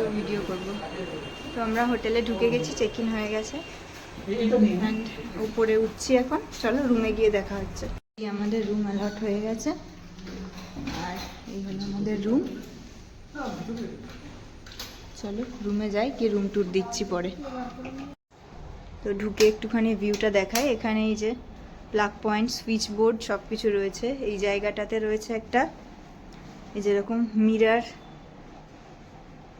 একটু ভিডিও করব। তো আমরা হোটেলে ঢুকে গেছি চেক ইন হয়ে গেছে। অ্যান্ড উপরে উঠছি এখন। চলো রুমে গিয়ে দেখা হচ্ছে। আমাদের রুম অ্যালট হয়ে গেছে। আর এই হলো আমাদের রুম চলো রুমে যাই, কি রুম ট্যুর দিচ্ছি পরে। তো ঢুকে একটুখানি ভিউটা দেখায় এখানে এই যে প্লাগ পয়েন্ট সুইচ বোর্ড সব কিছু রয়েছে। এই জায়গাটাতে রয়েছে একটা, এই যেরকম মিরার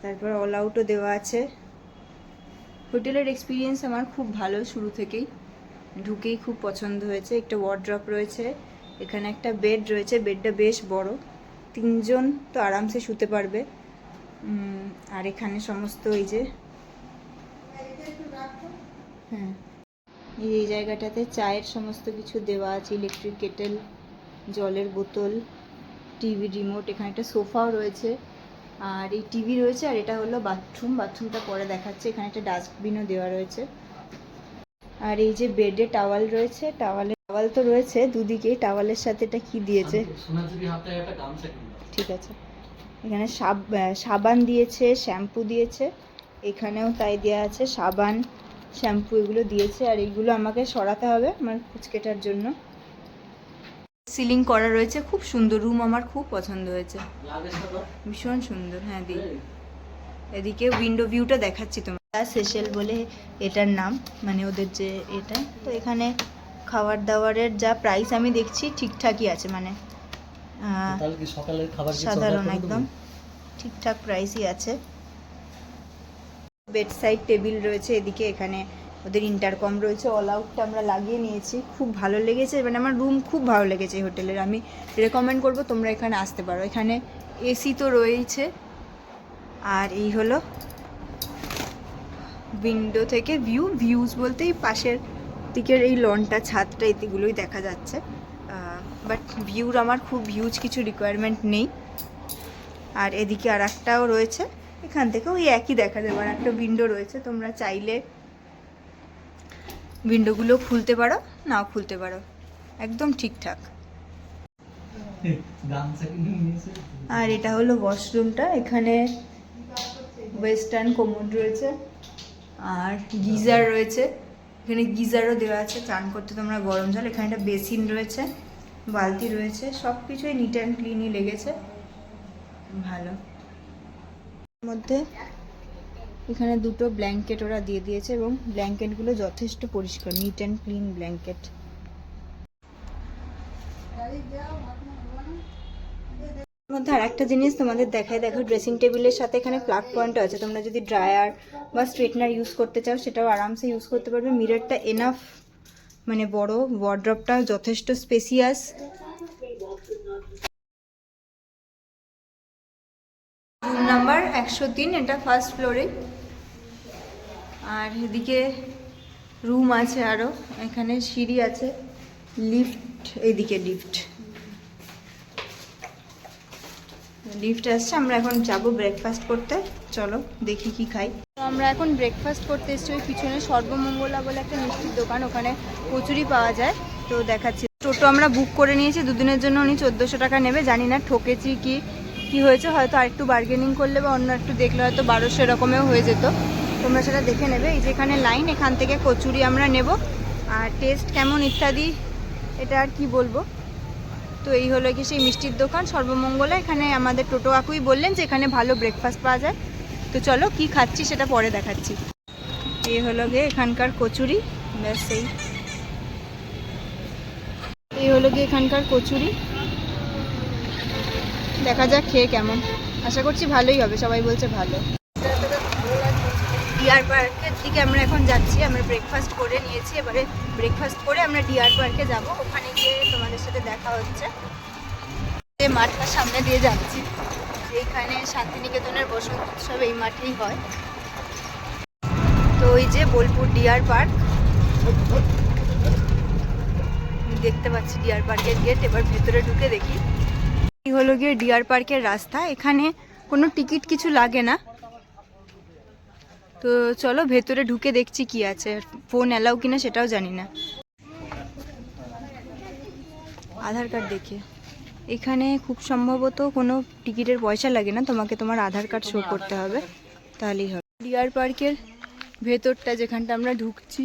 তারপর অল আউটও দেওয়া আছে। হোটেলের এক্সপিরিয়েন্স আমার খুব ভালো শুরু থেকেই। ঢুকেই খুব পছন্দ হয়েছে। একটা ওয়ার্ড্রপ রয়েছে, এখানে একটা বেড রয়েছে বেডটা বেশ বড়। তিনজন তো আরামসে শুতে পারবে। আর এখানে সমস্ত এই যে হ্যাঁ এই জায়গাটাতে চায়ের সমস্ত কিছু দেওয়া আছে ইলেকট্রিক কেটেল জলের বোতল টিভি রিমোট এখানে একটা সোফাও রয়েছে। আর এই টিভি রয়েছে আর এটা হলো বাথরুম বাথরুমটা পরে দেখাচ্ছে। এখানে একটা ডাস্টবিনও দেওয়া রয়েছে। আর এই যে বেডে টাওয়াল রয়েছে টাওয়ালে টাওয়াল তো রয়েছে দুদিকেই টাওয়ালের সাথে এটা কি দিয়েছে? ঠিক আছে। এখানে সাব সাবান দিয়েছে শ্যাম্পু দিয়েছে। এখানেও তাই দেওয়া আছে সাবান শ্যাম্পু এগুলো দিয়েছে। আর এইগুলো আমাকে সরাতে হবে আমার কুচকেটার জন্য। সিলিং করা রয়েছে। খুব সুন্দর রুম আমার খুব পছন্দ হয়েছে। ভীষণ সুন্দর হ্যাঁ দি। এদিকে উইন্ডো ভিউটা দেখাচ্ছি তোমার সেশেল বলে এটার নাম মানে ওদের যে এটা। তো এখানে খাবার দাবারের যা প্রাইস আমি দেখছি ঠিকঠাকই আছে মানে সাধারণ একদম। ঠিকঠাক প্রাইসই আছে। বেড সাইড টেবিল রয়েছে এদিকে এখানে। ওদের ইন্টারকম রয়েছে অল আউটটা আমরা লাগিয়ে নিয়েছি। খুব ভালো লেগেছে মানে আমার রুম খুব ভালো লেগেছে এই হোটেলের আমি রেকমেন্ড করব তোমরা এখানে আসতে পারো। এখানে এসি তো রয়েছে আর এই হলো উইন্ডো থেকে ভিউ ভিউজ বলতে এই পাশের দিকের এই লনটা ছাদটা এগুলোই দেখা যাচ্ছে। বাট ভিউর আমার খুব হিউজ কিছু রিকোয়ারমেন্ট নেই। আর এদিকে আর রয়েছে। এখান থেকে ওই একই দেখা যাবে আর একটা উইন্ডো রয়েছে, তোমরা চাইলে উইন্ডোগুলো খুলতে পারো, নাও খুলতে পারো। একদম ঠিকঠাক। আর এটা হলো ওয়াশরুমটা এখানে ওয়েস্টার্ন কোমোড রয়েছে, আর গিজার রয়েছে। এখানে গিজারও দেওয়া আছে, চান করতে তোমরা গরম জল, এখানে একটা বেসিন রয়েছে, বালতি রয়েছে সব কিছুই নিট অ্যান্ড ক্লিনই লেগেছে। ভালো। মধ্যে এখানে দুটো ব্ল্যাঙ্কেট ওরা দিয়ে দিয়েছে এবং ব্ল্যাঙ্কেটগুলো যথেষ্ট পরিষ্কার নিট অ্যান্ড ক্লিন ব্ল্যাঙ্কেট মধ্যে আর একটা জিনিস তোমাদের দেখায় দেখো ড্রেসিং টেবিলের সাথে এখানে প্লাগ পয়েন্ট আছে। তোমরা যদি ড্রায়ার বা স্ট্রেটনার ইউজ করতে চাও, সেটাও আরামসে ইউজ করতে পারবে। মিররটা এনাফ মানে বড় ওয়ার্ড্রপটা যথেষ্ট স্পেসিয়াস নাম্বার একশো তিন, এটা ফার্স্ট ফ্লোরে আর এদিকে রুম আছে আরও এখানে সিঁড়ি আছে লিফট এইদিকে লিফট লিফট আসছে, আমরা এখন যাব ব্রেকফাস্ট করতে, চলো দেখি কি খাই। আমরা এখন ব্রেকফাস্ট করতে এসেছি, ওই পিছনে সর্বমঙ্গলা বলে একটা মিষ্টির দোকান, ওখানে কচুরি পাওয়া যায়, তো দেখাচ্ছি। টোটো আমরা বুক করে নিয়েছি, দুদিনের জন্য উনি চোদ্দোশো টাকা নেবে, জানি না ঠকেছি কি কি হয়েছে, হয়তো আরেকটু বার্গেনিং করলে বা অন্য একটু দেখলে হয়তো বারোশো এরকমেও হয়ে যেত। তোমরা সেটা দেখে নেবে। এই যে এখানে লাইন এখান থেকে কচুরি আমরা নেব। আর টেস্ট কেমন ইত্যাদি, এটা আর কি বলব? তো এই হলো কি সেই মিষ্টির দোকান। সর্বমঙ্গলা এখানে আমাদের টোটো কাকুই বললেন যে এখানে ভালো ব্রেকফাস্ট পাওয়া যায়। তো চলো কি খাচ্ছি সেটা পরে দেখাচ্ছি। এই হলো গিয়ে এখানকার কচুরি। ব্যাস এই। এই হলো গিয়ে এখানকার কচুরি। দেখা যাক খেয়ে কেমন। আশা করছি ভালোই হবে, সবাই বলছে ভালো। ডিয়ার পার্কের দিকে আমরা এখন যাচ্ছি, আমরা ব্রেকফাস্ট করে নিয়েছি, এবারে ব্রেকফাস্ট করে আমরা ডিয়ার পার্কে যাব, ওখানে গিয়ে তোমাদের সাথে দেখা হচ্ছে। মাঠটার সামনে দিয়ে যাচ্ছি এইখানে শান্তিনিকেতনের বসন্ত উৎসব এই মাঠেই হয়। তো ওই যে বোলপুর ডিয়ার পার্ক দেখতে পাচ্ছি ডিয়ার পার্কের গেট এবার ভেতরে ঢুকে দেখি। এই হলো গিয়ে ডিয়ার পার্কের রাস্তা, এখানে কোনো টিকিট কিছু লাগে না। তো চলো ভেতরে ঢুকে দেখছি কি আছে। ফোন অ্যালাউ কিনা সেটাও জানি না। আধার কার্ড দেখে। এখানে খুব সম্ভবত কোনো টিকিটের পয়সা লাগে না, তোমাকে তোমার আধার কার্ড শো করতে হবে, তাহলেই হবে। ডিয়ার পার্কের ভেতরটা যেখানটা আমরা ঢুকছি।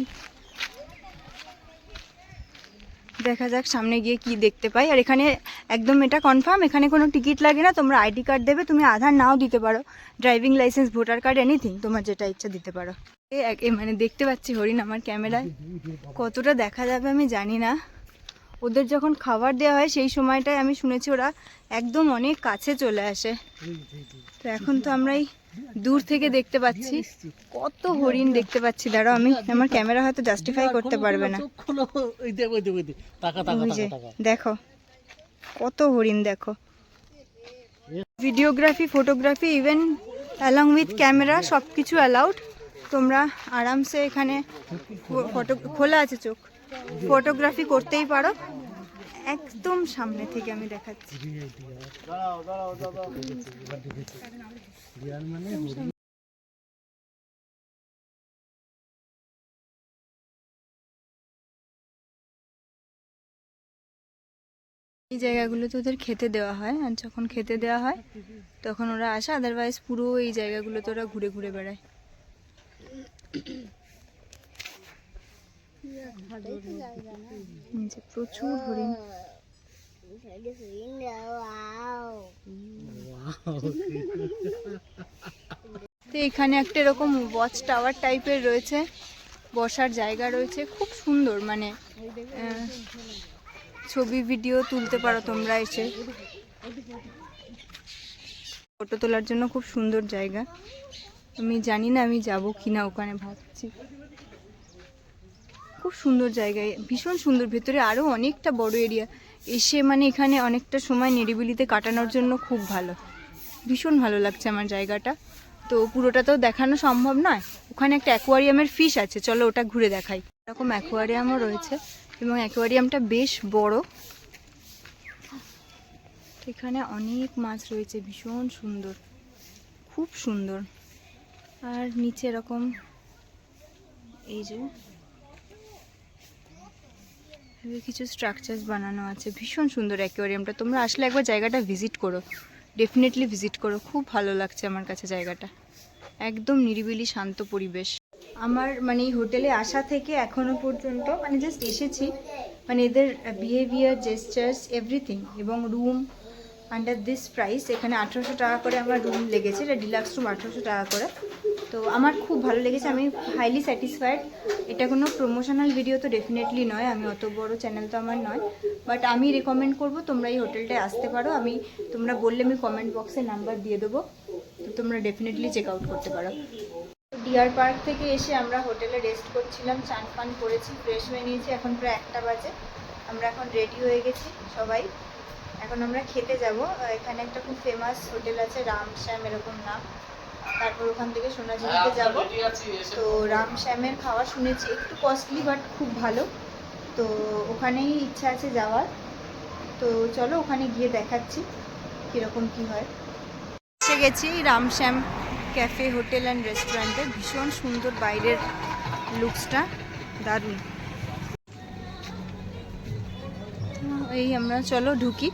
দেখা যাক সামনে গিয়ে কি দেখতে পাই। আর এখানে একদম এটা কনফার্ম এখানে কোনো টিকিট লাগে না, তোমরা আইডি কার্ড দেবে, তুমি আধার নাও দিতে পারো। Driving licence voter card anything তোমার যেটা ইচ্ছা দিতে পারো। এ মানে দেখতে পাচ্ছি হরিণ আমার ক্যামেরায়। কতটা দেখা যাবে আমি জানি না। ওদের যখন খাবার দেওয়া হয়, সেই সময়টায় আমি শুনেছি ওরা একদম অনেক কাছে চলে আসে। তো এখন তো আমরা এই দূর থেকে দেখতে পাচ্ছি। কত হরিণ দেখতে পাচ্ছি। দাঁড়াও আমি আমার ক্যামেরা হয়তো জাস্টিফাই করতে পারবে না। দেখো কত হরিণ দেখো। Videography photography even along with camera সব কিছু অ্যালাউড তোমরা আরামসে এখানে ফটো খোলা আছে চোখ। ফটোগ্রাফি করতেই পারো। একদম সামনে থেকে আমি দেখাচ্ছি। এই জায়গাগুলোতে ওদের খেতে দেওয়া হয়, আর যখন খেতে দেওয়া হয়, তখন ওরা আসে আদারওয়াইজ পুরো এই জায়গাগুলোতে ওরা ঘুরে ঘুরে বেড়ায় প্রচুর হরিণ। তো এখানে একটা এরকম ওয়াচ টাওয়ার টাইপের রয়েছে, বসার জায়গা রয়েছে, খুব সুন্দর মানে ছবি ভিডিও তুলতে পারো তোমরা এসে। ফটো তোলার জন্য খুব সুন্দর জায়গা। আমি জানি না আমি যাব কিনা ওখানে ভাবছি। খুব সুন্দর জায়গায়, ভীষণ সুন্দর। ভেতরে আরও অনেকটা বড় এরিয়া এসে মানে এখানে অনেকটা সময় নিরিবিলিতে কাটানোর জন্য খুব ভালো। ভীষণ ভালো লাগছে আমার জায়গাটা। তো পুরোটা তো দেখানো সম্ভব নয়। ওখানে একটা অ্যাকোয়ারিয়ামের ফিশ আছে। চলো ওটা ঘুরে দেখাই। এরকম অ্যাকোয়ারিয়ামও রয়েছে এবং অ্যাকোয়ারিয়ামটা বেশ বড়। এখানে অনেক মাছ রয়েছে। ভীষণ সুন্দর। খুব সুন্দর। আর নিচে এরকম এই যে কিছু স্ট্রাকচার্স বানানো আছে। ভীষণ সুন্দর অ্যাকোয়ারিয়ামটা তোমরা আসলে একবার জায়গাটা ভিজিট করো। ডেফিনেটলি ভিজিট করো। খুব ভালো লাগছে আমার কাছে জায়গাটা। একদম নিরিবিলি, শান্ত পরিবেশ। আমার মানে এই হোটেলে আসা থেকে এখনও পর্যন্ত মানে জাস্ট এসেছি। মানে এদের বিহেভিয়ার জেস্টার্স এভরিথিং এবং রুম আন্ডার দিস প্রাইস এখানে আঠেরোশো টাকা করে আমার রুম লেগেছে। এটা ডিলাক্স রুম আঠেরোশো টাকা করে। তো আমার খুব ভালো লেগেছে, আমি হাইলি স্যাটিসফাইড এটা কোনো প্রমোশনাল ভিডিও তো ডেফিনেটলি নয়, আমি অত বড় চ্যানেল তো আমার নয়। বাট আমি রেকমেন্ড করব, তোমরা এই হোটেলটায় আসতে পারো। আমি, তোমরা বললে আমি কমেন্ট বক্সে নাম্বার দিয়ে দেবো। তো তোমরা ডেফিনেটলি চেক আউট করতে পারো। ডিয়ার পার্ক থেকে এসে আমরা হোটেলে রেস্ট করছিলাম, চান পান করেছি ফ্রেশ হয়ে নিয়েছি। এখন প্রায় একটা বাজে। আমরা এখন রেডি হয়ে গেছি সবাই। এখন আমরা খেতে যাব। এখানে একটা খুব ফেমাস হোটেল আছে, রাম শ্যাম এরকম নাম। তারপর ওখান থেকে সোনাঝুরিতে যাব। তো রাম শ্যামের খাওয়া শুনেছি, একটু কস্টলি বাট খুব ভালো। তো ওখানেই ইচ্ছা আছে যাওয়ার। তো চলো ওখানে গিয়ে দেখাচ্ছি কীরকম কি হয়। এসে গেছি রামশ্যাম ক্যাফে হোটেল অ্যান্ড রেস্টুরেন্টে ভীষণ সুন্দর বাইরের লুকসটা দারুণ। এই আমরা চলো ঢুকি।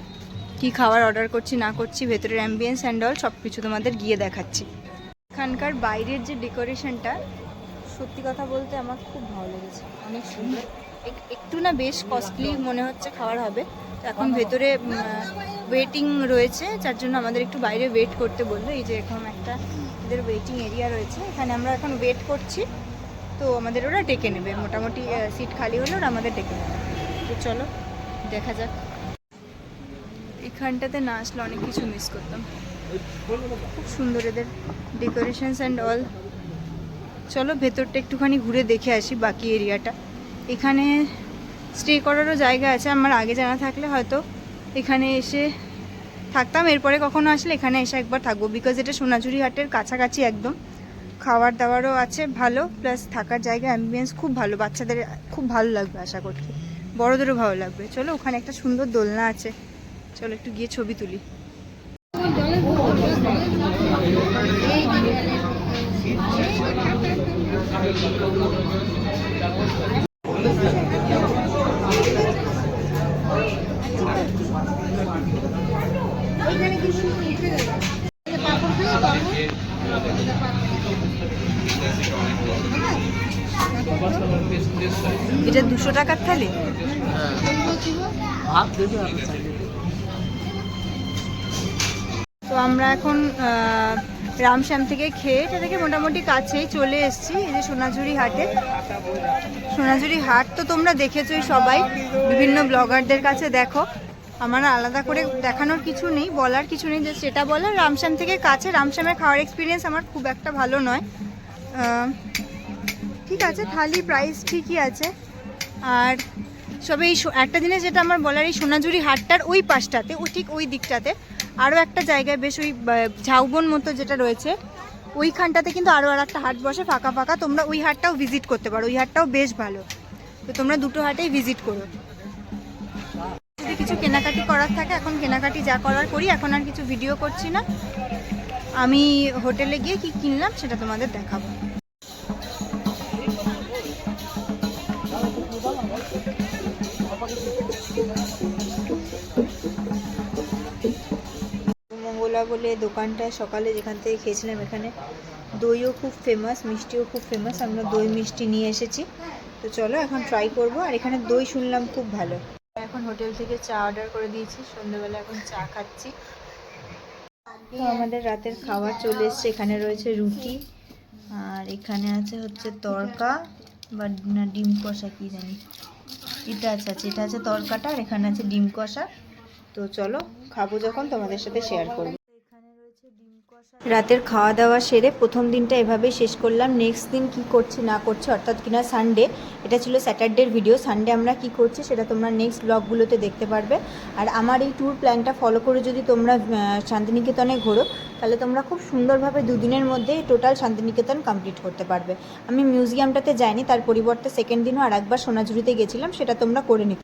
কি খাবার অর্ডার করছি, না করছি, ভেতরের অ্যাম্বিয়েন্স অ্যান্ড অল সব কিছু তোমাদের গিয়ে দেখাচ্ছি। এখানকার বাইরের যে ডেকোরেশনটা, সত্যি কথা বলতে আমার খুব ভালো লেগেছে। অনেক সুন্দর। এক- একটু না বেশ কস্টলি মনে হচ্ছে খাবার হবে। তো এখন ভেতরে ওয়েটিং রয়েছে, যার জন্য আমাদের একটু বাইরে ওয়েট করতে বলল। এই যে এখন একটা এদের ওয়েটিং এরিয়া রয়েছে। এখানে আমরা এখন ওয়েট করছি। তো আমাদের ওরা ডেকে নেবে। মোটামুটি সিট খালি হলে ওরা আমাদের ডেকে নেবে। তো চলো, দেখা যাক। এখানটাতে না আসলে অনেক কিছু মিস করতাম। খুব সুন্দর এদের ডেকোরেশনস অ্যান্ড অল চলো ভেতরটা একটুখানি ঘুরে দেখে আসি বাকি এরিয়াটা এখানে স্টে করারও জায়গা আছে, আমার আগে জানা থাকলে হয়তো এখানে এসে থাকতাম। এরপরে কখনো আসলে এখানে এসে একবার থাকব বিকজ এটা সোনাঝুরি হাটের কাছাকাছি একদম। খাওয়ার দাওয়ারও আছে, ভালো। প্লাস থাকার জায়গা অ্যাম্বিয়েন্স খুব ভালো। বাচ্চাদের খুব ভালো লাগবে আশা করছি। বড়োদেরও ভালো লাগবে। চলো ওখানে একটা সুন্দর দোলনা আছে। চলো একটু গিয়ে ছবি তুলি। এটা দুশো টাকার থালি? হ্যাঁ। ভাত দেবে তো আমরা এখন রামশ্যাম থেকে খেয়ে এটা থেকে মোটামুটি কাছেই চলে এসেছি, এই যে সোনাঝুরি হাটে। সোনাঝুরি হাট তো তোমরা দেখেছোই সবাই, বিভিন্ন ব্লগারদের কাছে দেখো। আমার আলাদা করে দেখানোর কিছু নেই, বলার কিছু নেই যে সেটা বলার রামশ্যাম থেকে কাছে, রামশ্যামের খাওয়ার এক্সপিরিয়েন্স আমার খুব একটা ভালো নয়। ঠিক আছে, থালি প্রাইস ঠিকই আছে। আর সবে এই একটা জিনিস যেটা আমার বলার এই সোনাঝুরি হাটটার ওই পাশটাতে, ও ঠিক ওই দিকটাতে, আরও একটা জায়গায় বেশ ওই ঝাউবন মতো যেটা রয়েছে, ওইখানটাতে কিন্তু আরও আর একটা হাট বসে ফাঁকা ফাঁকা, তোমরা ওই হাটটাও ভিজিট করতে পারো, ওই হাটটাও বেশ ভালো। তো তোমরা দুটো হাটেই ভিজিট করো। যদি কিছু কেনাকাটি করার থাকে, এখন কেনাকাটি যা করার করি, এখন আর কিছু ভিডিও করছি না। আমি হোটেলে গিয়ে কি কিনলাম, সেটা তোমাদের দেখাবো। বলে দোকানটা সকালে যেখান থেকে খেয়েছিলাম এখানে। দইও খুব ফেমাস মিষ্টিও খুব ফেমাস আমরা দই মিষ্টি নিয়ে এসেছি। তো চলো এখন ট্রাই করব, আর এখানে দই শুনলাম খুব ভালো। এখন হোটেল থেকে চা অর্ডার করে দিয়েছি, সন্ধ্যেবেলা এখন চা খাচ্ছি। তো আমাদের রাতের খাবার চলে এসছে, এখানে রয়েছে রুটি, আর এখানে আছে হচ্ছে তরকা, বা না ডিম কষা কি জানি। এটা আছে আছে এটা আছে তরকাটা, আর এখানে আছে ডিম কষা। তো চলো, খাব যখন, তোমাদের সাথে শেয়ার করব। রাতের খাওয়া দাওয়া সেরে প্রথম দিনটা এভাবেই শেষ করলাম। নেক্সট দিন কি করছি, না করছি, অর্থাৎ কিনা সানডে এটা ছিল স্যাটারডের ভিডিও সানডে আমরা কি করছি, সেটা তোমরা নেক্সট ব্লগগুলোতে দেখতে পারবে। আর আমার এই ট্যুর প্ল্যানটা ফলো করে যদি তোমরা শান্তিনিকেতনে ঘোরো, তাহলে তোমরা খুব সুন্দরভাবে দুদিনের মধ্যে টোটাল শান্তিনিকেতন কমপ্লিট করতে পারবে। আমি মিউজিয়ামটাতে যাইনি, তার পরিবর্তে সেকেন্ড দিনও আর একবার সোনাঝুরিতে গেছিলাম, সেটা তোমরা করে নিতে